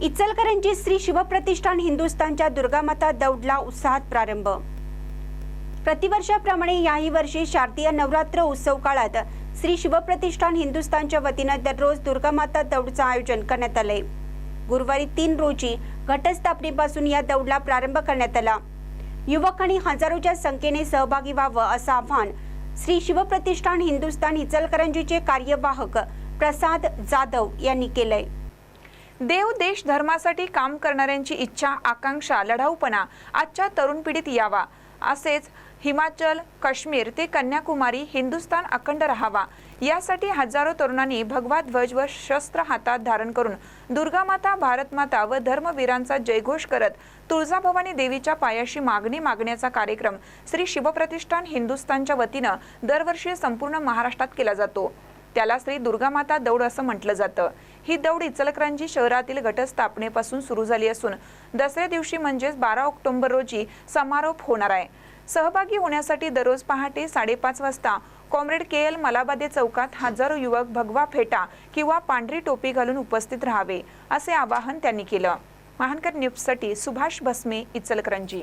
इचलकरंजी श्री शिवप्रतिष्ठान हिंदुस्थानच्या दुर्गामाता दौडला उत्साहात प्रारंभ. प्रतिवर्षाप्रमाणे याही वर्षी शारदीय नवरात्र उत्सव काळात श्री शिवप्रतिष्ठान हिंदुस्थानच्या वतीनं दररोज दुर्गामाता दौडचं आयोजन करण्यात आलंय. गुरुवारी तीन रोजी घटस्थापनेपासून या दौडला प्रारंभ करण्यात आला. युवकांनी हजारोच्या संख्येने सहभागी व्हावं असं आव्हान श्री शिवप्रतिष्ठान हिंदुस्थान इचलकरंजीचे कार्यवाहक प्रसाद जाधव यांनी केलंय. देव देश धर्मासाठी काम करणाऱ्यांची इच्छा आकांक्षा लढाऊपणा आजच्या तरुण पिढीत यावा. असेच हिमाचल काश्मीर ते कन्याकुमारी हिंदुस्थान अखंड राहावा. यासाठी हजारो तरुणांनी भगवा ध्वज व शस्त्र हातात धारण करून दुर्गामाता भारतमाता व धर्मवीरांचा जयघोष करत तुळजाभवानी देवीच्या पायाशी मागणी मागण्याचा कार्यक्रम श्री शिवप्रतिष्ठान हिंदुस्थानच्या वतीनं दरवर्षी संपूर्ण महाराष्ट्रात केला जातो. त्याला श्री दुर्गामाता दौड असं म्हटलं जातं. ही दौड इचलकरंजी शहरातील घटस्थापनेपासून सुरू झाली असून दसऱ्या दिवशी म्हणजेच बारा ऑक्टोबर रोजी समारोप होणार आहे. सहभागी होण्यासाठी दररोज पहाटे साडेपाच वाजता कॉम्रेड के एल मलाबादे चौकात हजारो युवक भगवा फेटा किंवा पांढरी टोपी घालून उपस्थित राहावे असे आवाहन त्यांनी केलं. महानकर न्यूजसाठी सुभाष भस्मे इचलकरंजी.